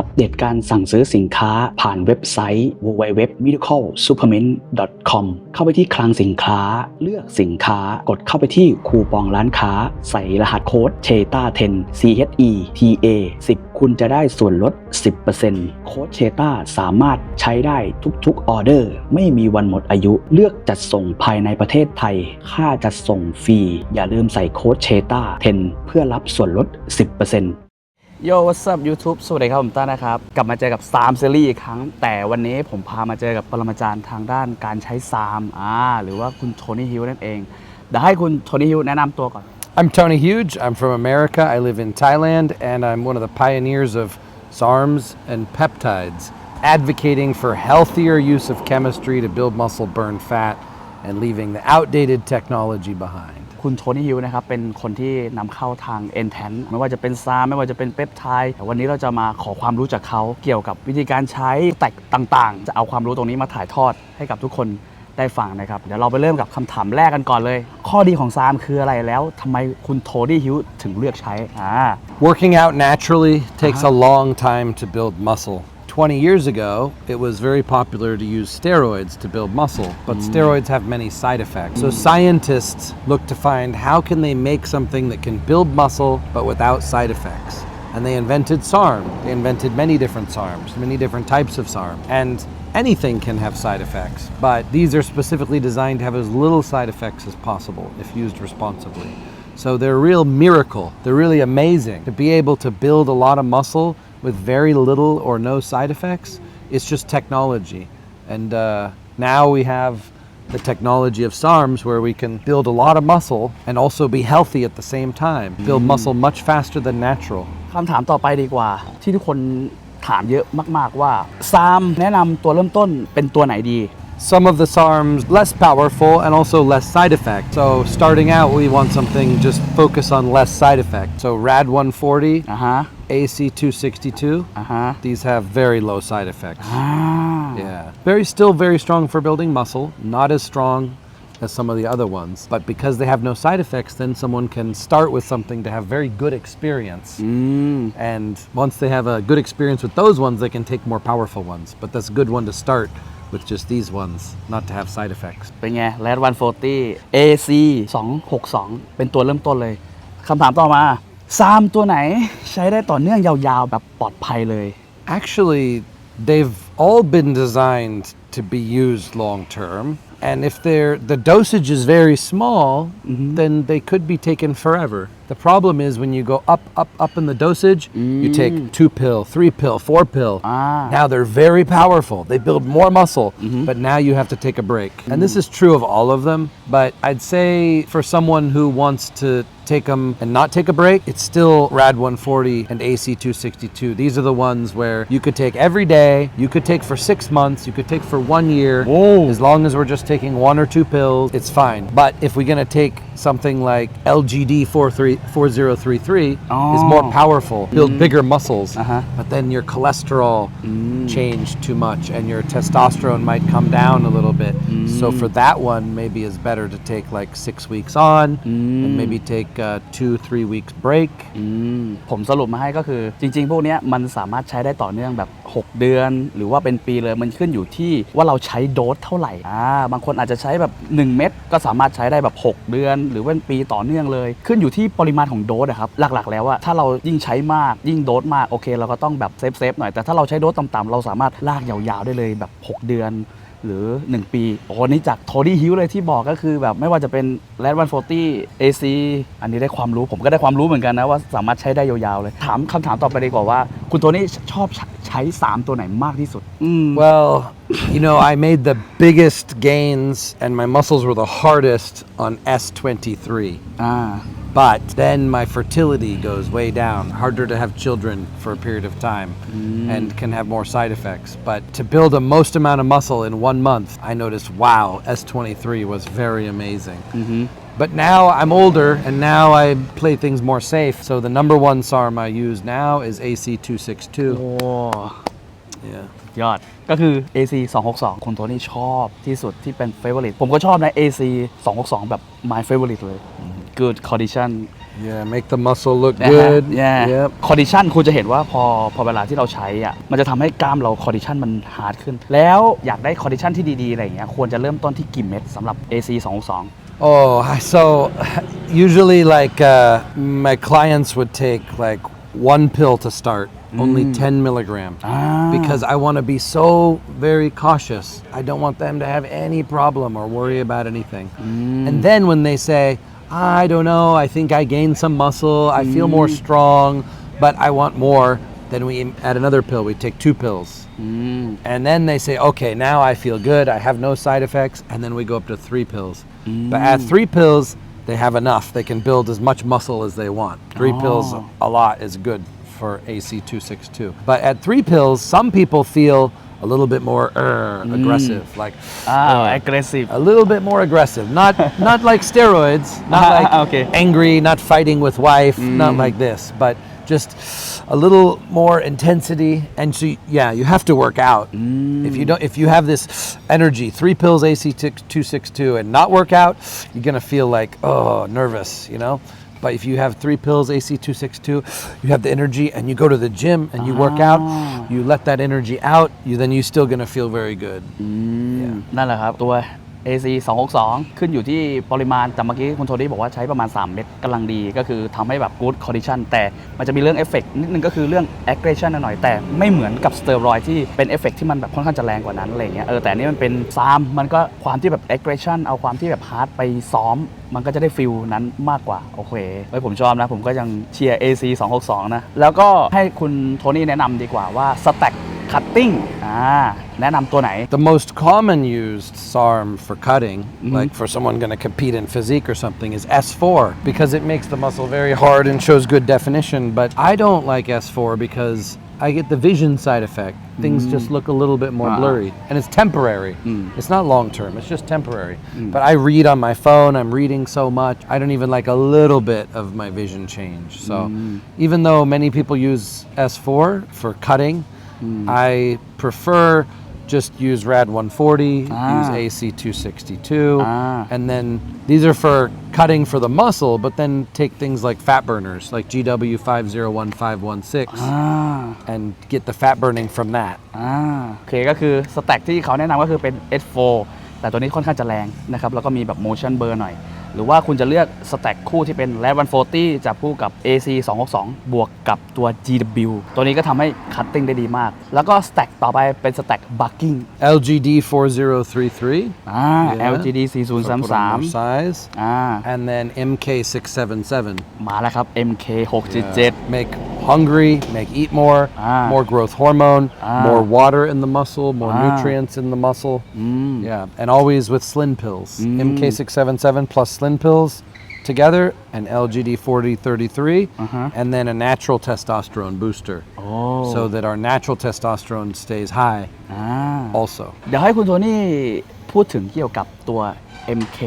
อัปเดตการสั่งซื้อสินค้าผ่านเว็บไซต์ www.miraclesupplement.com เข้าไปที่คลังสินค้า เลือกสินค้ากดเข้าไปที่คูปองร้านค้า ใส่รหัสโค้ด CHETA 10 CHE TA 10 คุณจะได้ส่วนลด 10%โค้ด CHETA สามารถใช้ได้ทุกๆออเดอร์ ไม่มีวันหมดอายุเลือกจัดส่งภายในประเทศไทย ค่าจัดส่งฟรี อย่าลืมใส่โค้ด CHETA 10 เพื่อรับส่วนลด 10% โย what's up YouTube สวัสดีครับผมต้านะครับ กลับมาเจอกับซามซีรีส์อีกครั้ง แต่วันนี้ผมพามาเจอกับปรมาจารย์ทางด้านการใช้ซามอ่าหรือว่าคุณโทนี่ฮิลนั่นเองเดี๋ยวให้คุณโทนี่ฮิลแนะนำตัวก่อน I'm Tony Huge. I'm from America. I live in Thailand, and I'm one of the pioneers of SARMs and peptides, advocating for healthier use of chemistry to build muscle, burn fat, and leaving the outdated technology behind. คุณโทนี่ฮิลนะครับเป็นคนที่นำเข้าทาง e n t a n ไม่ว่าจะเป็นซามไม่ว่าจะเป็นเปปไทด์แต่วันนี้เราจะมาขอความรู้จากเขาเกี่ยวกับวิธีการใช้แตกต่างๆ จะเอาความรู้ตรงนี้มาถ่ายทอดให้กับทุกคนได้ฟังนะครับเดี๋ยวเราไปเริ่มกับคำถามแรกกันก่อนเลย ข้อดีของซามคืออะไรแล้วทำไมคุณโทนี่ฮิลถึงเลือกใช้อ่า Working out naturally takes a long time to build muscle. 20 years ago, it was very popular to use steroids to build muscle, but mm. steroids have many side effects. So scientists look to find how can they make something that can build muscle but without side effects. And they invented SARM. They invented many different SARMs, many different types of SARM. And anything can have side effects, but these are specifically designed to have as little side effects as possible if used responsibly. So they're a real miracle. They're really amazing. To be able to build a lot of muscle with very little or no side effects, it's just technology. And uh, now we have the technology of SARMs where we can build a lot of muscle and also be healthy at the same time. Build muscle much faster than natural. คำถามต่อไปดีกว่า ที่ทุกคนถามเยอะมาก ๆ ว่าซามแนะนำตัวเริ่มต้นเป็นตัวไหนดี some of the SARMs less powerful and also less side effect. So starting out, we want something just focus on less side effect. So RAD 140, uh-huh. AC 262, uh-huh. these have very low side effects. Ah. Yeah, very still very strong for building muscle, not as strong as some of the other ones. But because they have no side effects, then someone can start with something to have very good experience. Mm. And once they have a good experience with those ones, they can take more powerful ones. But that's a good one to start with just these ones, not to have side effects. เป็นไง Red 140 AC 262 เป็นตัวเริ่มต้นเลยคำถามต่อมาซามตัวไหนใช้ได้ต่อเนื่องยาวๆ แบบปลอดภัยเลย Actually, they've all been designed to be used long term. And if they're the dosage is very small, then they could be taken forever. The problem is when you go up, up, up in the dosage, you take mm. two pill, three pill, four pill. Ah. Now they're very powerful. They build more muscle, mm-hmm. but now you have to take a break. And this mm. is true of all of them. But I'd say for someone who wants to take them and not take a break, it's still RAD 140 and AC 262. These are the ones where you could take every day, you could take for six months, you could take for one year. Whoa. As long as we're just taking one or two pills, it's fine. But if we're going to take something like LGD 43 4033 is more Oh. powerful, build mm. bigger muscles, Uh-huh. but then your cholesterol mm. change too much and your testosterone might come down a little bit. So mm. for that one, maybe it's better to take like six weeks on and maybe take uh, two, three weeks break. อืมผมสรุปมาให้ก็คือ จริง ๆ พวกเนี้ยมันสามารถใช้ได้ต่อเนื่องแบบ 6 เดือน หรือว่าเป็นปีเลยมันขึ้นอยู่ที่ว่าเราใช้โดสเท่าไหร่อ่าบางคนอาจจะใช้แบบ 1 เม็ดก็สามารถใช้ได้แบบ 6 เดือน หรือว่าเป็นปีต่อเนื่องเลย ขึ้นอยู่ที่ปริมาณของโดสอะครับหลักๆ แล้วอะถ้าเรายิ่งใช้มากยิ่งโดสมากโอเค เราก็ต้องแบบเซฟเซฟๆหน่อยแต่ถ้าเราใช้โดสต่ำๆเราสามารถลากยาวๆได้เลยแบบ 6 เดือน หรือ 1 ปีโอ้โหนี่จากโทดี้ฮิวเลยที่บอกก็คือแบบไม่ว่าจะเป็น r a d 140 AC อันนี้ได้ความรู้ผมก็ได้ความรู้เหมือนกันนะว่าสามารถใช้ได้ยาวๆเลย ถามคำถามต่อไปดีกว่าว่า คุณโทนี่ชอบใช้ 3 ตัวไหนมากที่สุดอืม Well, you know, I made the biggest gains and my muscles were the hardest on S23. อ่า But then my fertility goes way down, harder to have children for a period of time and can have more side effects. But to build the most amount of muscle in one month, I noticed wow, S23 was very amazing. But now I'm older and now I play things more safe. So the number one SARM I use now is AC262. โอ้ Yeah. ยอดก็คือ AC 262คุณโทนี่ชอบที่สุดที่เป็น favorite ผมก็ชอบนะ AC 262 แบบ my favorite เลย good condition Yeah, make the muscle look นะฮะ good. แย่ Yep. คอดิชันคุณจะเห็นว่าพอพอเวลาที่เราใช้อ่ะมันจะทำให้กล้ามเราคอดิชันมันฮาร์ดขึ้น แล้วอยากได้คอดิชันที่ดีๆอะไรอย่างเงี้ยควรจะเริ่มต้นที่กี่เม็ดสำหรับ AC 262 Oh, so usually like uh, my clients would take like one pill to start, only 10 milligram, because I want to be so very cautious. I don't want them to have any problem or worry about anything. And then when they say, I don't know, I think I gained some muscle, I feel more mm. strong, but I want more, then we add another pill. We take two pills. Mm. And then they say, okay, now I feel good, I have no side effects, and then we go up to three pills. But at mm. three pills, they have enough. They can build as much muscle as they want. Three oh. pills, a lot is good for AC262. But at three pills, some people feel a little bit more uh, aggressive, like อ่า uh, aggressive a little bit more aggressive. Not not like steroids, not like Okay. angry, not fighting with wife, not like this, but just a little more intensity. And so yeah, you have to work out. If you don't, if you have this energy, three pills AC two six two, and not work out, you're gonna feel like oh nervous, you know. But if you have three pills AC two six two, you have the energy, and you go to the gym and you work out, you let that energy out, you then you're still gonna feel very good. นั่นแหละครับ ตัว AC 262 ขึ้นอยู่ที่ปริมาณ แต่เมื่อกี้คุณโทนี่บอกว่าใช้ประมาณ 3 เม็ดกำลังดีก็คือทำให้แบบ good condition แต่มันจะมีเรื่องเอฟเฟกนิดนึงก็คือเรื่อง aggression หน่อย แต่ไม่เหมือนกับสเตียรอยที่เป็นเอฟเฟกที่มันแบบค่อนข้างจะแรงกว่านั้นอะไรเงี้ยเออแต่นี่มันเป็นซามมันก็ความที่แบบ aggression เอาความที่แบบฮาร์ดไปซ้อม มันก็จะได้ฟิลนั้นมากกว่า โอเคเฮ้ยผมชอบนะ ผมก็ยังเชียร์ AC 262 นะ แล้วก็ให้คุณโทนี่แนะนำดีกว่าว่า stack cutting แนะนำตัวไหน The most common used SARM for cutting, like for someone going to compete in physique or something, is S4 because it makes the muscle very hard and shows good definition. But I don't like S4 because I get the vision side effect. Things just look a little bit more Ah. blurry. And it's temporary. It's not long term, it's just temporary. But I read on my phone, I'm reading so much, I don't even like a little bit of my vision change. So even though many people use S4 for cutting, I prefer just use RAD 140, use Ah. AC 262, Ah. and then these are for cutting for the muscle, but then take things like fat burners, like GW 501516, อ่า and get the fat burning from that. อ่าโอเคก็คือสแต็กที่เขาแนะนำก็คือเป็น S4 แต่ตัวนี้ค่อนข้างจะแรงนะครับ แล้วก็มีแบบ motion blur หน่อย หรือว่าคุณจะเลือกสแต็กคู่ที่เป็น Lab 140จับคู่กับ AC 262บวกกับตัว GW ตัวนี้ก็ทำให้ cutting ได้ดีมาก แล้วก็สแต็กต่อไปเป็นสแต็ก bucking LGD 4033. อ่า Yeah. LGD for put on more 4033 size. อ่า And then MK 677. มาแล้วครับ MK 677 Make hungry, make eat more, Ah. more growth hormone, Ah. more water in the muscle, more Ah. nutrients in the muscle. Yeah, and always with Slin pills. MK677 plus Slin pills together, and LGD 4033, and then a natural testosterone booster. So that our natural testosterone stays high อ่า also. เดี๋ยวให้คุณโทนี่พูดถึงเกี่ยวกับตัว MK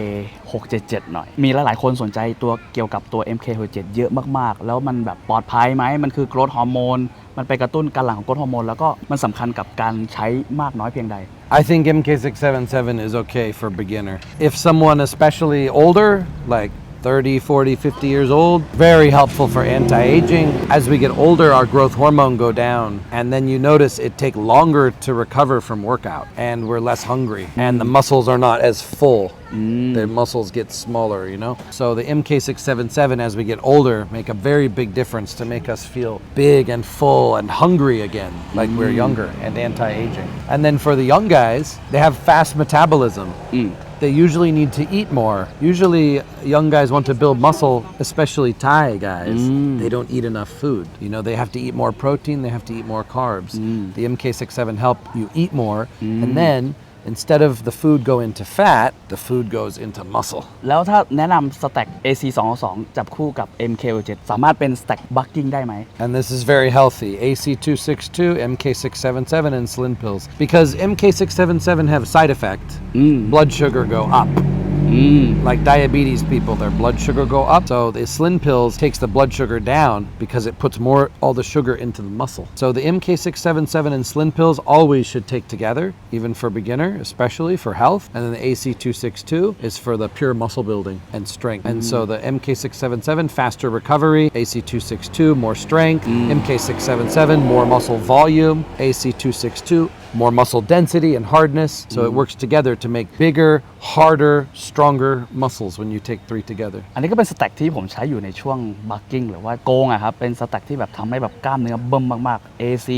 677 หน่อย มีหลายๆคนสนใจตัวเกี่ยวกับตัว MK 677เยอะมากๆ แล้วมันแบบปลอดภัยไหมมันคือโกรทฮอร์โมนมันไปกระตุ้นการหลั่งของโกรทฮอร์โมนแล้วก็มันสำคัญกับการใช้มากน้อยเพียงใด I think MK677 is okay for beginner. If someone especially older, like 30, 40, 50 years old, very helpful for anti-aging. As we get older, our growth hormone go down, and then you notice it take longer to recover from workout, and we're less hungry, and the muscles are not as full. Mm. The muscles get smaller, you know. So the MK677, as we get older, make a very big difference to make us feel big and full and hungry again, like we're mm. younger and anti-aging. And then for the young guys, they have fast metabolism. Mm. They usually need to eat more. Usually, young guys want to build muscle, especially Thai guys. Mm. They don't eat enough food. You know, they have to eat more protein, they have to eat more carbs. Mm. The MK67 help you eat more, and mm. then instead of the food go into fat, the food goes into muscle. แล้วถ้าแนะนำสแต็ก AC 222 จับคู่กับ MK 677 สามารถเป็นสแต็กบัคกิ้งได้ไหม And this is very healthy. AC262, MK677, and Slin pills. Because MK677 have a side effect. Blood sugar go up. Mm. Like diabetes people, their blood sugar go up. So the Slin pills takes the blood sugar down because it puts more all the sugar into the muscle. So the MK677 and Slin pills always should take together, even for beginner, especially for health. And then the AC262 is for the pure muscle building and strength. And so mm. the MK677 faster recovery, AC262 more strength, mm. MK677 more muscle volume, AC262 more muscle density and hardness. So it works together to make bigger, harder, stronger muscles when you take three together. อันนี้ก็เป็นสแต็กที่ผมใช้อยู่ในช่วงบักกิ้งหรือว่าโกงอะครับ เป็นสแต็กที่แบบทำให้แบบกล้ามเนื้อเบิ่มมากๆ AC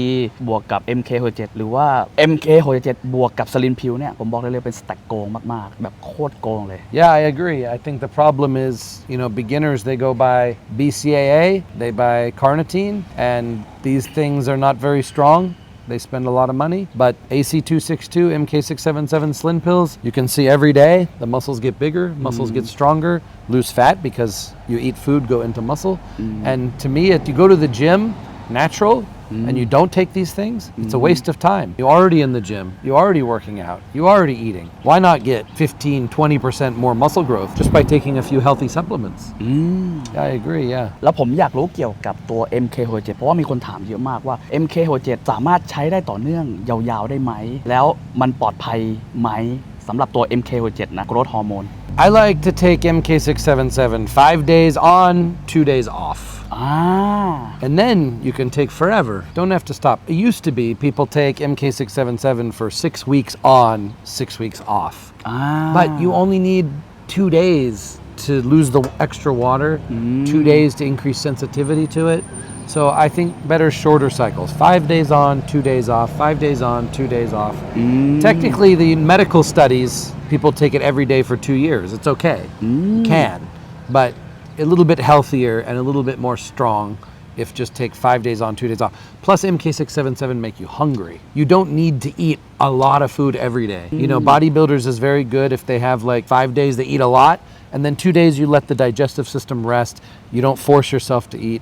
บวกกับ MK67 หรือว่า MK67 บวกกับสลินพิวเนี่ย ผมบอกได้เลยเป็นสแต็กโกงมากๆ แบบโคตรโกงเลย Yeah, I agree. I think the problem is, you know, beginners they go by BCAA, they buy carnitine, and these things are not very strong. they spend a lot of money. But AC262, MK677 Slim pills, you can see every day the muscles get bigger, muscles get mm. stronger, lose fat because you eat food, go into muscle. Mm. And to me, if you go to the gym natural and you don't take these things, it's a waste of time. You're already in the gym, you're already working out, you're already eating. Why not get 15, 20% more muscle growth just by taking a few healthy supplements? Yeah, I agree, yeah. แล้วผมอยากรู้เกี่ยวกับตัว MK67 เพราะว่ามีคนถามเยอะมากว่า MK67 สามารถใช้ได้ต่อเนื่องยาวๆได้ไหม แล้วมันปลอดภัยไหมสำหรับตัว MK67 นะ growth hormone I like to take MK677 five days on, two days off. Ah. And then you can take forever. Don't have to stop. It used to be people take MK677 for six weeks on, six weeks off. Ah. But you only need two days to lose the extra water, mm. two days to increase sensitivity to it. So I think better shorter cycles. Five days on, two days off, five days on, two days off. Mm. Technically, the medical studies, people take it every day for two years. It's okay. Mm. You can. But a little bit healthier and a little bit more strong if just take five days on, two days off. Plus, MK677 make you hungry. You don't need to eat a lot of food every day. You know, mm. bodybuilders is very good if they have like five days they eat a lot, and then two days you let the digestive system rest. You don't force yourself to eat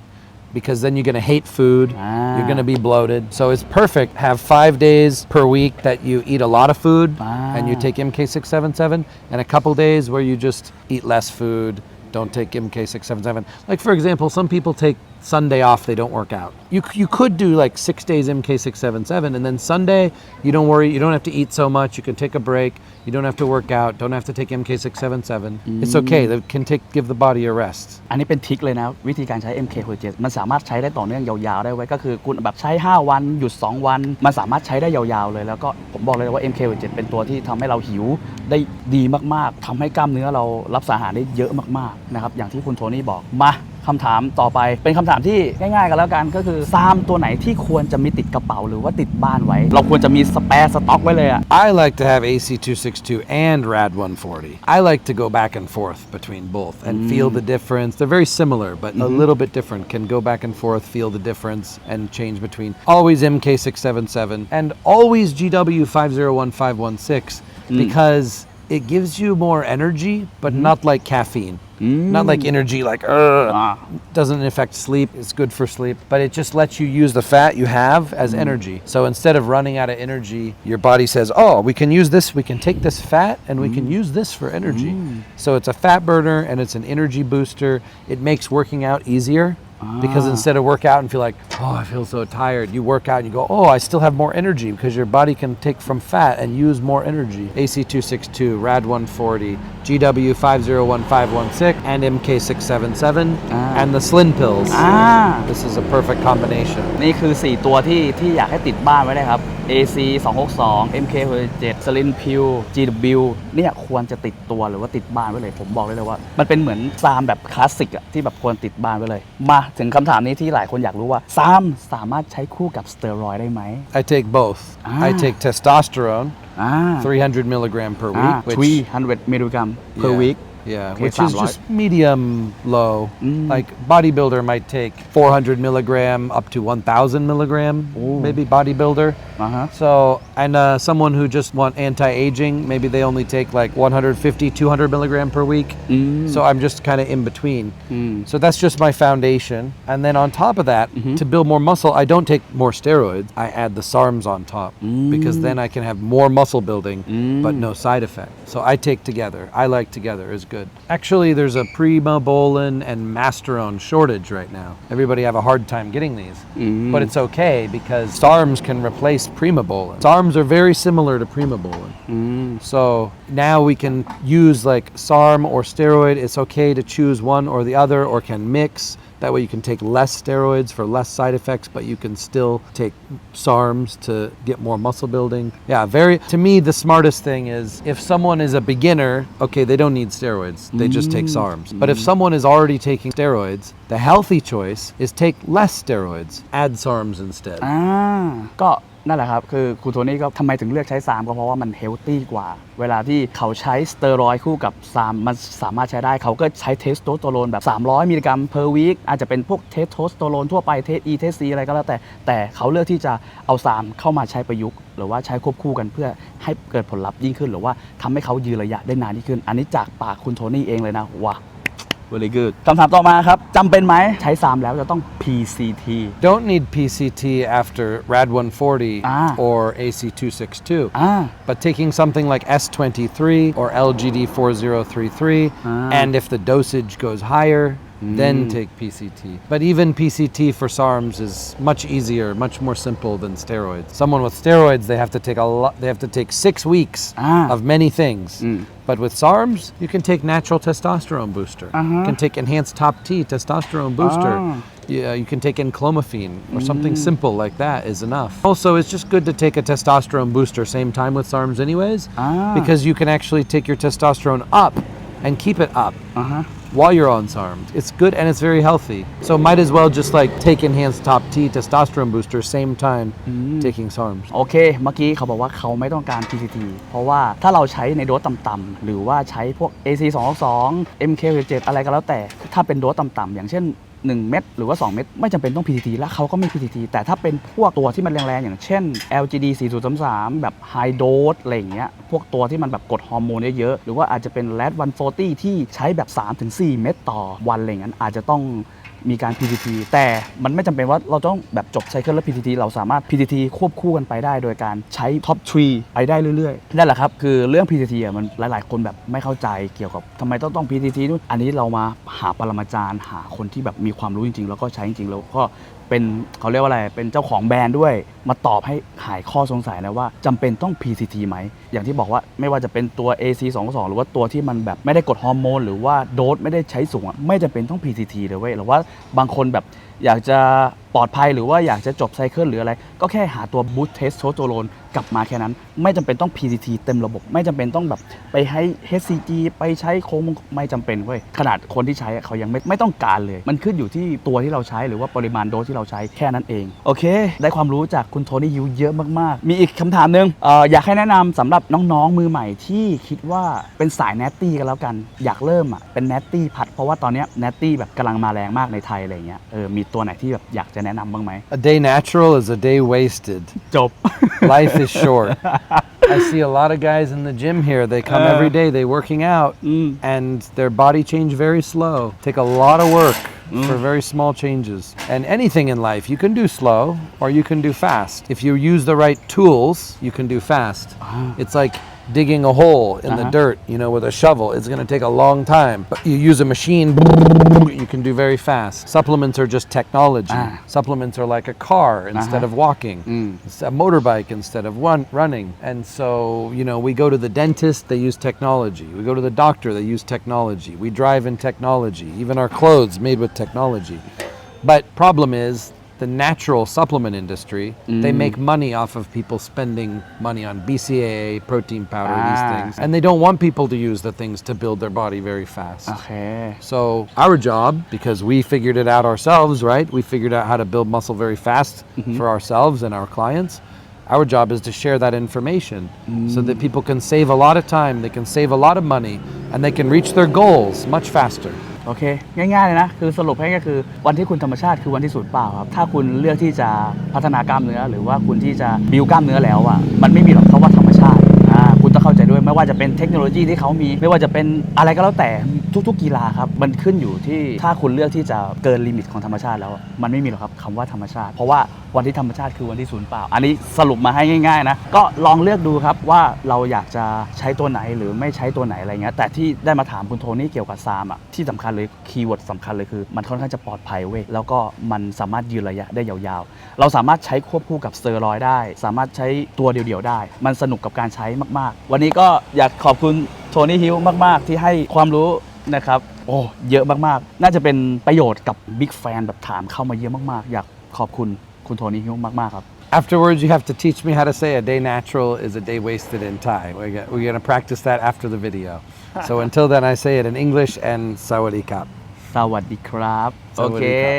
because then you're gonna hate food. You're gonna ah. be bloated. So it's perfect. Have five days per week that you eat a lot of food and you ah. take MK677, and a couple days where you just eat less food. Don't take MK677. Like for example, some people take Sunday off. They don't work out. You c- you could do like six days MK677, and then Sunday you don't worry. You don't have to eat so much. You can take a break. You don't have to work out. Don't have to take MK677. It's okay. That can take give the body a rest. อันนี้เป็นทริคเลยนะวิธีการใช้ MK67 มันสามารถใช้ได้ต่อเนื่องยาวๆได้ไว้ก็คือคุณแบบใช้ 5 วันหยุด 2 วัน มันสามารถใช้ได้ยาวๆเลย แล้วก็ผมบอกเลยว่า MK67 เป็นตัวที่ทำให้เราหิวได้ดีมากๆทำให้กล้ามเนื้อเรารับสารอาหารได้เยอะมากๆนะครับอย่างที่คุณโทนี่บอกมาคำถามต่อไปเป็นคำถามที่ง่ายๆกันแล้วกันก็คือซามตัวไหนที่ควรจะมีติดกระเป๋าหรือว่าติดบ้านไว้ เราควรจะมีสเปร์สต็อกไว้เลยอะ I like to have AC262 and RAD 140. I like to go back and forth between both and feel the difference. They're very similar, but a little bit different. Can go back and forth, feel the difference, and change between. Always MK677 and always GW501516 because it gives you more energy, but not like caffeine. Not like mm. energy, like. Ah. doesn't affect sleep. It's good for sleep, but it just lets you use the fat you have as mm. energy. So instead of running out of energy, your body says, "Oh, we can use this. We can take this fat and we can mm. use this for energy." So it's a fat burner and it's an energy booster. It makes working out easier Because instead of work out and feel like, oh, I feel so tired, you work out and you go, oh, I still have more energy because your body can take from fat and use more energy. AC262, RAD140, GW501516, and MK677, and the Slin pills. อ่า This is a perfect combination. นี่คือ 4 ตัวที่ที่อยากให้ติดบ้านไว้นะครับ AC 262 MK 7 Slim p i l GW เนี่ยควรจะติดตัวหรือว่าติดบ้านไว้เลย ผมบอกได้เลยว่า มันเป็นเหมือนซามแบบคลาสสิกอะที่แบบควรติดบ้านไว้เลย มา ถึงคำถามนี้ที่หลายคนอยากรู้ว่าซามสามารถใช้คู่กับสเตียรอยด์ได้ไหม I take both. I Ah. take testosterone, อ่า 300 milligram per อ่า week, which 300 มิลลิกรัม per Yeah. week Yeah, okay, which is light. just medium low. Mm. Like bodybuilder might take 400 milligram up to 1,000 milligram, Ooh. maybe bodybuilder. Uh-huh. So, and uh, someone who just want anti-aging, maybe they only take like 150, 200 milligram per week. Mm. So I'm just kind of in between. Mm. So that's just my foundation. And then on top of that, mm-hmm. to build more muscle, I don't take more steroids. I add the SARMs on top because then I can have more muscle building, but no side effect. So I take together. I like together is. Actually, there's a Primobolan and Masteron shortage right now. Everybody have a hard time getting these, mm-hmm. but it's okay because SARMs can replace Primobolan. SARMs are very similar to Primobolan. Mm-hmm. So now we can use like SARM or steroid. It's okay to choose one or the other or can mix. That way you can take less steroids for less side effects, but you can still take SARMs to get more muscle building. Yeah, very, to me, the smartest thing is if someone is a beginner, okay, they don't need steroids. They just take mm. SARMs. Mm. But if someone is already taking steroids, the healthy choice is take less steroids, add SARMs instead. Ah, got นั่นแหละครับ คือครูโทนี่ก็ทำไมถึงเลือกใช้ซามก็เพราะว่ามันเฮลตี้กว่า เวลาที่เขาใช้สเตียรอยด์คู่กับซามมันสามารถใช้ได้เขาก็ใช้เทสโทสเตอโรนแบบ 300 มิลลิกรัมเพอร์วีคอาจจะเป็นพวกเทสโทสเตอโรนทั่วไปเทส E เทส C อะไรก็แล้วแต่ แต่เขาเลือกที่จะเอาซามเข้ามาใช้ประยุกต์ หรือว่าใช้ควบคู่กันเพื่อให้เกิดผลลัพธ์ยิ่งขึ้น หรือว่าทำให้เขายืนระยะได้นานยิ่งขึ้น อันนี้จากปากคุณโทนี่เองเลยนะว้า very good คำถามต่อมาครับจำเป็นไหมใช้ซามแล้วจะต้อง PCT Don't need PCT after RAD 140 Ah. or AC262. อ่า But taking something like S23 or LGD 4033, and if the dosage goes higher, then take PCT. But even PCT for SARMs is much easier, much more simple than steroids. Someone with steroids, they have to take a lot. They have to take six weeks Ah. of many things. But with SARMs, you can take natural testosterone booster. You can take enhanced top T testosterone booster. Ah. Yeah, you can take enclomiphene or something simple like that is enough. Also, it's just good to take a testosterone booster same time with SARMs anyways Ah. because you can actually take your testosterone up and keep it up Uh-huh while you're on SARMs. It's good and it's very healthy. So might as well just like take enhanced top T testosterone booster same time taking SARMs. โอเค เมื่อกี้เขาบอกว่าเขาไม่ต้องการ PCT เพราะว่าถ้าเราใช้ในโดสต่ำๆหรือว่าใช้พวก AC 2 2 MK 7อะไรก็แล้วแต่ ถ้าเป็นโดสต่ำๆอย่างเช่น 1 เม็ดหรือว่า 2 เม็ดไม่จำเป็นต้อง PTT และเขาก็ไม่ PTT แต่ถ้าเป็นพวกตัวที่มันแรงๆ อย่างเช่น LGD 4033 แบบ High Dose อะไรอย่างเงี้ยพวกตัวที่มันแบบกดฮอร์โมนเยอะๆ หรือว่าอาจจะเป็น l a d 140 ที่ใช้แบบ 3-4 เม็ดต่อวันอะไรอย่างนั้นอาจจะต้อง มีการ PTT แต่มันไม่จำเป็นว่าเราต้องแบบจบไซเคิลแล้ว PTT เราสามารถ PTT ควบคู่กันไปได้โดยการใช้ท็อปทรีไปได้เรื่อยๆ นั่นแหละครับ คือเรื่อง PTT อะมันหลายๆ คนแบบไม่เข้าใจเกี่ยวกับทำไมต้องต้อง PTT นู่นอันนี้เรามาหาปรมาจารย์หาคนที่แบบมีความรู้จริงๆ แล้วก็ใช้จริงๆ แล้วก็ เป็นเขาเรียกว่าอะไร เป็นเจ้าของแบรนด์ด้วย มาตอบให้หายข้อสงสัยนะว่าจำเป็นต้อง PCT ไหม อย่างที่บอกว่าไม่ว่าจะเป็นตัว AC 2 2 หรือว่าตัวที่มันแบบไม่ได้กดฮอร์โมนหรือว่าโดสไม่ได้ใช้สูงอะไม่จำเป็นต้อง PCT เลยเว้ยหรือว่าบางคนแบบอยากจะปลอดภัยหรือว่าอยากจะจบไซเคิลหรืออะไร ก็แค่หาตัวบูสต์เทสโทสเตโรนกลับมาแค่นั้น ไม่จำเป็นต้อง PCT เต็มระบบ ไม่จำเป็นต้องแบบไปให้ HCG ไปใช้โค้งไม่จำเป็นเว้ยขนาดคนที่ใช้เขายังไม่ไม่ต้องการเลย มันขึ้นอยู่ที่ตัวที่เราใช้หรือว่าปริมาณโดสที่เราใช้แค่นั้นเอง โอเค ได้ความรู้จากคุณโทนี่ฮิวเยอะมากๆ มีอีกคำถามหนึ่งอออยากให้แนะนำสำหรับน้องๆมือใหม่ที่คิดว่าเป็นสายแนตตี้กันแล้วกัน อยากเริ่มอะเป็นแนตตี้พั เพราะว่าตอนเนี้แนตตี้แบบกำลังมาแรงมากในไทยอะไรเงี้ยเออมีตัวไหนที่แบบอยากจะแนะนำบ้างไหม A day natural is a day wasted. จบ Life is short. I see a lot of guys in the gym here. They come every day, they working out, and their body change very slow. Take a lot of work for very small changes. And anything in life, you can do slow or you can do fast. If you use the right tools, you can do fast. It's like digging a hole in the Uh-huh. dirt, you know, with a shovel. It's going to take a long time. But you use a machine, you can do very fast. Supplements are just technology. Ah. Supplements are like a car instead Uh-huh. of walking. It's a motorbike instead of one running. And so, you know, we go to the dentist, they use technology. We go to the doctor, they use technology. We drive in technology. Even our clothes made with technology. But problem is the natural supplement industry, mm. they make money off of people spending money on BCAA, protein powder, ah. these things. And they don't want people to use the things to build their body very fast. Okay. So, our job, because we figured it out ourselves, right? We figured out how to build muscle very fast mm-hmm. for ourselves and our clients. Our job is to share that information mm. so that mm. people can save a lot of time, they can save a lot of money, and they can reach their goals much faster. โอเค ง่ายๆเลยนะ คือสรุปให้ก็คือวันที่คุณธรรมชาติคือวันที่ศูนย์เปล่าครับ ถ้าคุณเลือกที่จะพัฒนากล้ามเนื้อ หรือว่าคุณที่จะบิวกล้ามเนื้อแล้วอะมันไม่มีหรอกคำว่าธรรมชาติอ่า ไม่ว่าจะเป็นเทคโนโลยีที่เขามี ไม่ว่าจะเป็นอะไรก็แล้วแต่ทุก ๆ กีฬาครับ มันขึ้นอยู่ที่ถ้าคุณเลือกที่จะเกินลิมิตของธรรมชาติแล้ว มันไม่มีหรอกครับคำว่าธรรมชาติ เพราะว่าวันที่ธรรมชาติคือวันที่ศูนย์เปล่า อันนี้สรุปมาให้ง่ายๆนะ ก็ลองเลือกดูครับว่าเราอยากจะใช้ตัวไหนหรือไม่ใช้ตัวไหนอะไรเงี้ย แต่ที่ได้มาถามคุณโทนี่เกี่ยวกับซามอะที่สำคัญเลยคีย์เวิร์ดสำคัญเลยคือ มันค่อนข้างจะปลอดภัยเว้ย แล้วก็มันสามารถยืนระยะได้ยาวๆ เราสามารถใช้ควบคู่กับเตอร์รอยได้ สามารถใช้ตัวเดียวๆได้ มันสนุกกับการใช้มากๆ วันนี้ก็อยากขอบคุณโทนี่ฮิลมาก ๆ ที่ให้ความรู้นะครับ โอ้เยอะมากๆ น่าจะเป็นประโยชน์กับบิ๊กแฟนแบบถามเข้ามาเยอะมาก ๆ อยากขอบคุณคุณโทนี่ฮิลมาก ๆ ครับ Afterwards, you have to teach me how to say a day natural is a day wasted in Thai. We're, go- we're going to practice that after the video. so until then, I say it in English and Sawadee Kap. สวัสดีครับสโอวัสเคดีครับ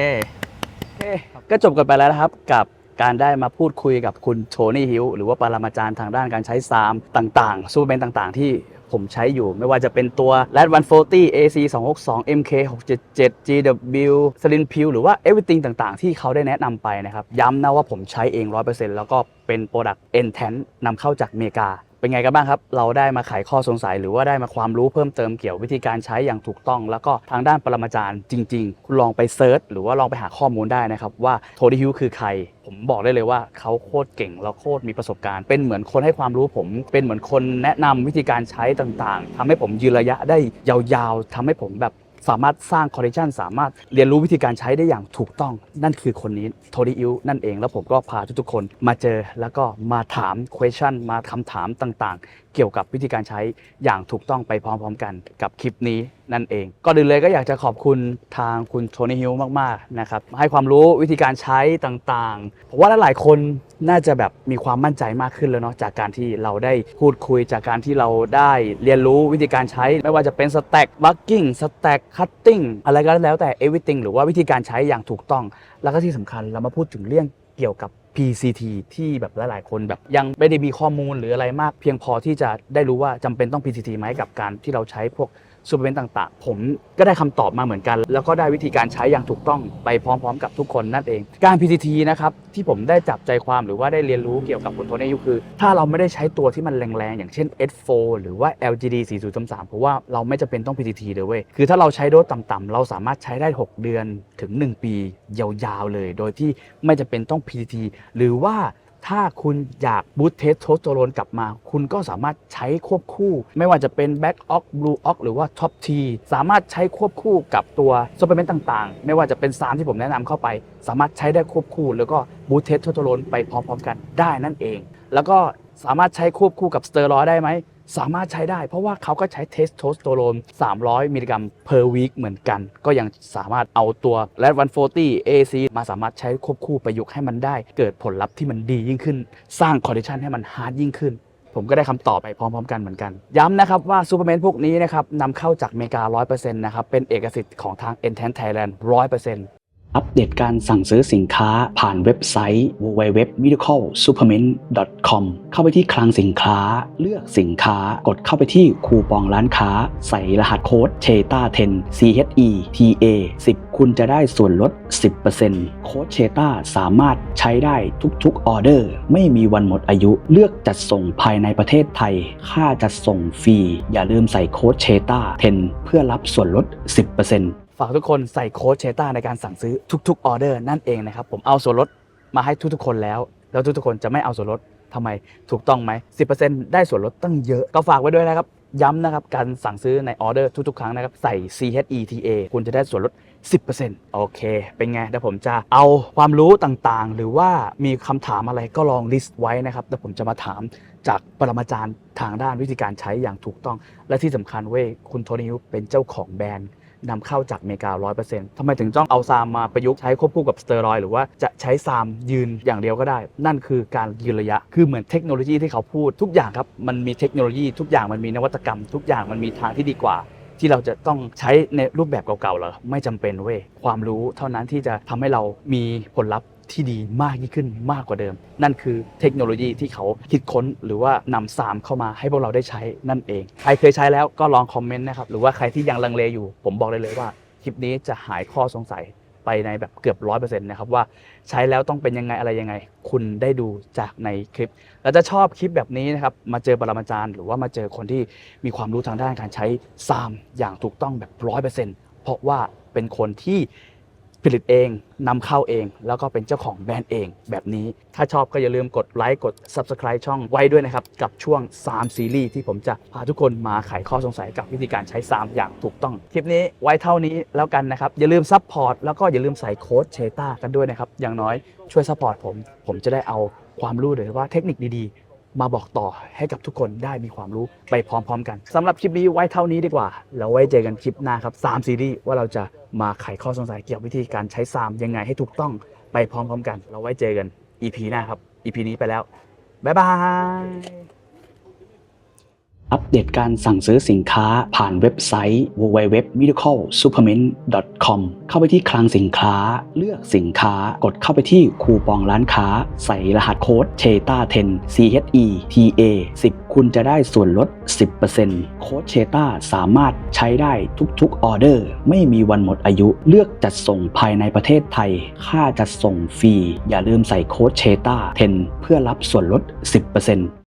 โอเค ก็จบกันไปแล้วนะครับกับ การได้มาพูดคุยกับคุณโทนี่ฮิลหรือว่าปรมาจารย์ทางด้านการใช้ซามต่างๆ ซูเปอร์แมนต่างๆ ที่ผมใช้อยู่ไม่ว่าจะเป็นตัว Lad 140 AC 262 MK 677 GW Slim p i l หรือว่า everything ต่างๆ ที่เขาได้แนะนำไปนะครับ ย้ำนะว่าผมใช้เอง 100%แล้วก็เป็น Product e n t e n นำเข้าจากอเมริกา เป็นไงกันบ้างครับ เราได้มาไขข้อสงสัย หรือว่าได้มาความรู้เพิ่มเติมเกี่ยววิธีการใช้อย่างถูกต้อง แล้วก็ทางด้านปรมาจารย์จริง ๆ คุณลองไปเซิร์ชหรือว่าลองไปหาข้อมูลได้นะครับว่าโทดิฮิวคือใคร ผมบอกได้เลยว่าเขาโคตรเก่งแล้วโคตรมีประสบการณ์ เป็นเหมือนคนให้ความรู้ผม เป็นเหมือนคนแนะนำวิธีการใช้ต่างๆทำให้ผมยืนระยะได้ยาวๆทำให้ผมแบบ สามารถสร้างคอลเลคชันสามารถเรียนรู้วิธีการใช้ได้อย่างถูกต้อง นั่นคือคนนี้โทดิอิวนั่นเองแล้วผมก็พาทุกๆคนมาเจอแล้วก็มาถาม question มาคำถามต่างๆ เกี่ยวกับวิธีการใช้อย่างถูกต้องไปพร้อมๆ กันกับคลิปนี้นั่นเอง ก็อื่นเลยก็อยากจะขอบคุณทางคุณโทนี่ฮิลมากๆนะครับให้ความรู้วิธีการใช้ต่างๆผมว่าหลายๆคนน่าจะแบบมีความมั่นใจมากขึ้นแล้วเนาะจากการที่เราได้พูดคุยจากการที่เราได้เรียนรู้วิธีการใช้ ไม่ว่าจะเป็นสแต็กบักกิ้งสแต็กคัตติ้งอะไรก็แล้วแต่ everything หรือว่าวิธีการใช้อย่างถูกต้อง แล้วก็ที่สำคัญเรามาพูดถึงเรื่องเกี่ยวกับ PCT ที่แบบหลาย ๆ คนแบบยังไม่ได้มีข้อมูลหรืออะไรมาก เพียงพอที่จะได้รู้ว่าจำเป็นต้อง PCT ไหมกับการที่เราใช้พวก ซูเปอร์เวนต่างๆ ผมก็ได้คำตอบมาเหมือนกัน แล้วก็ได้วิธีการใช้อย่างถูกต้องไปพร้อมๆ กับทุกคนนั่นเอง การ PCT นะครับที่ผมได้จับใจความหรือว่าได้เรียนรู้เกี่ยวกับคุณโทนี่ยุคือ ถ้าเราไม่ได้ใช้ตัวที่มันแรงๆ อย่างเช่น S4 หรือว่า LGD 4033เพราะว่าเราไม่จำเป็นต้อง PCT เลยเว้ยคือถ้าเราใช้โดสต่ำๆเราสามารถใช้ได้ 6 เดือนถึง 1 ปียาวๆเลย โดยที่ไม่จำเป็นต้อง PCT หรือว่า ถ้าคุณอยากบูตเทสโทสเตอโรนกลับมา คุณก็สามารถใช้ควบคู่ ไม่ว่าจะเป็นแบ็กออกบลูออกหรือว่าท็อปทีสามารถใช้ควบคู่กับตัวซัพพลีเมนต์ต่างๆ ไม่ว่าจะเป็นซารที่ผมแนะนำเข้าไป สามารถใช้ได้ควบคู่ แล้วก็บูตเทสโทสเตอโรนไปพร้อมๆกันได้นั่นเอง แล้วก็สามารถใช้ควบคู่กับสเตอรอยได้ไหม สามารถใช้ได้ เพราะว่าเขาก็ใช้เทสโทสเตอโรน 300 มิลลิกรัม per week เหมือนกัน ก็ยังสามารถเอาตัว l a d 140 AC มาสามารถใช้ควบคู่ประยุกต์ให้มันได้ เกิดผลลัพธ์ที่มันดียิ่งขึ้น สร้างคอนดิชันให้มันฮาร์ดยิ่งขึ้น ผมก็ได้คำตอบไปพร้อมๆ กันเหมือนกัน ย้ำนะครับว่าซูเปอร์แมนพวกนี้นะครับนำเข้าจากอเมริกา 100%นะครับเป็นเอกสิทธิ์ของทาง e n t e n Thailand 100% อัปเดตการสั่งซื้อสินค้าผ่านเว็บไซต์ www.medicalsuperment.com เข้าไปที่คลังสินค้า เลือกสินค้ากดเข้าไปที่คูปองร้านค้า ใส่รหัสโค้ด CHETA 10 CHE TA 10 คุณจะได้ส่วนลด 10%โค้ด CHETA สามารถใช้ได้ทุกๆออเดอร์ ไม่มีวันหมดอายุ เลือกจัดส่งภายในประเทศไทย ค่าจัดส่งฟรี อย่าลืมใส่โค้ด CHETA 10 เพื่อรับส่วนลด 10% ฝากทุกคนใส่โค้ดเชต้าในการสั่งซื้อทุกๆออเดอร์นั่นเองนะครับผมเอาส่วนลดมาให้ทุกๆคนแล้ว แล้วทุกๆคนจะไม่เอาส่วนลดทำไมถูกต้องไหม 10%ได้ส่วนลดตั้งเยอะ ก็ฝากไว้ด้วยนะครับ ย้ำนะครับ การสั่งซื้อในออเดอร์ทุกๆ ครั้งนะครับ ใส่ CHETA คุณจะได้ส่วนลด 10%โอเค เป็นไงเดี๋ยวผมจะเอาความรู้ต่างๆ หรือว่ามีคำถามอะไรก็ลองลิสต์ไว้นะครับเดี๋ยวผมจะมาถามจากปรมาจารย์ทางด้านวิธีการใช้อย่างถูกต้อง และที่สำคัญเว้ยคุณโทนิวเป็นเจ้าของแบรนด์ นำเข้าจากอเมริกา 100%ทำไมถึงต้องเอาซามมาประยุกต์ใช้ควบคู่กับสเตียรอยด์หรือว่าจะใช้ซามยืนอย่างเดียวก็ได้ นั่นคือการยืนระยะ คือเหมือนเทคโนโลยีที่เขาพูดทุกอย่างครับ มันมีเทคโนโลยีทุกอย่างมันมีนวัตกรรม ทุกอย่างมันมีทางที่ดีกว่า ที่เราจะต้องใช้ในรูปแบบเก่าๆเหรอไม่จำเป็นเว้ยความรู้เท่านั้นที่จะทำให้เรามีผลลัพธ์ ที่ดีมากยิ่งขึ้นมากกว่าเดิม นั่นคือเทคโนโลยีที่เขาคิดค้นหรือว่านำซามเข้ามาให้พวกเราได้ใช้นั่นเอง ใครเคยใช้แล้วก็ลองคอมเมนต์นะครับหรือว่าใครที่ยังลังเลอยู่ ผมบอกได้เลยว่าคลิปนี้จะหายข้อสงสัยไปในแบบเกือบร้อยเปอร์เซ็นต์นะครับว่าใช้แล้วต้องเป็นยังไงอะไรยังไง คุณได้ดูจากในคลิป แล้วจะชอบคลิปแบบนี้นะครับมาเจอปรมาจารย์ หรือว่ามาเจอคนที่มีความรู้ทางด้านการใช้ซามอย่างถูกต้องแบบร้อยเปอร์เซ็นต์เพราะว่าเป็นคนที่ ผลิตเองนำเข้าเอง แล้วก็เป็นเจ้าของแบรนด์เองแบบนี้ ถ้าชอบก็อย่าลืมกดไลค์กด Subscribe ช่องไว้ด้วยนะครับ กับช่วง 3 ซีรีส์ที่ผมจะพาทุกคนมาไขข้อสงสัยกับวิธีการใช้ 3 อย่างถูกต้อง คลิปนี้ไว้เท่านี้แล้วกันนะครับ อย่าลืมซัพพอร์ตแล้วก็อย่าลืมใส่โค้ดเชต้ากันด้วยนะครับอย่างน้อยช่วยซัพพอร์ตผม ผมจะได้เอาความรู้หรือว่าเทคนิคดีๆ มาบอกต่อให้กับทุกคนได้มีความรู้ไปพร้อมๆ กันสำหรับคลิปนี้ไว้เท่านี้ดีกว่า แล้วไว้เจอกันคลิปหน้าครับ3ซีรีส์ว่าเราจะมาไขข้อสงสัยเกี่ยวกับวิธีการใช้ซามยังไงให้ถูกต้องไปพร้อมๆ กัน เราไว้เจอกัน EP หน้าครับ EP นี้ไปแล้วบ๊ายบาย อัปเดตการสั่งซื้อสินค้าผ่านเว็บไซต์ www.medicalsupplement.com เข้าไปที่คลังสินค้า เลือกสินค้ากดเข้าไปที่คูปองร้านค้า ใส่รหัสโค้ด CHETA 10 CHE TA 10 คุณจะได้ส่วนลด 10%โค้ด CHETA สามารถใช้ได้ทุกๆออเดอร์ ไม่มีวันหมดอายุเลือกจัดส่งภายในประเทศไทย ค่าจัดส่งฟรี อย่าลืมใส่โค้ด CHETA 10 เพื่อรับส่วนลด 10%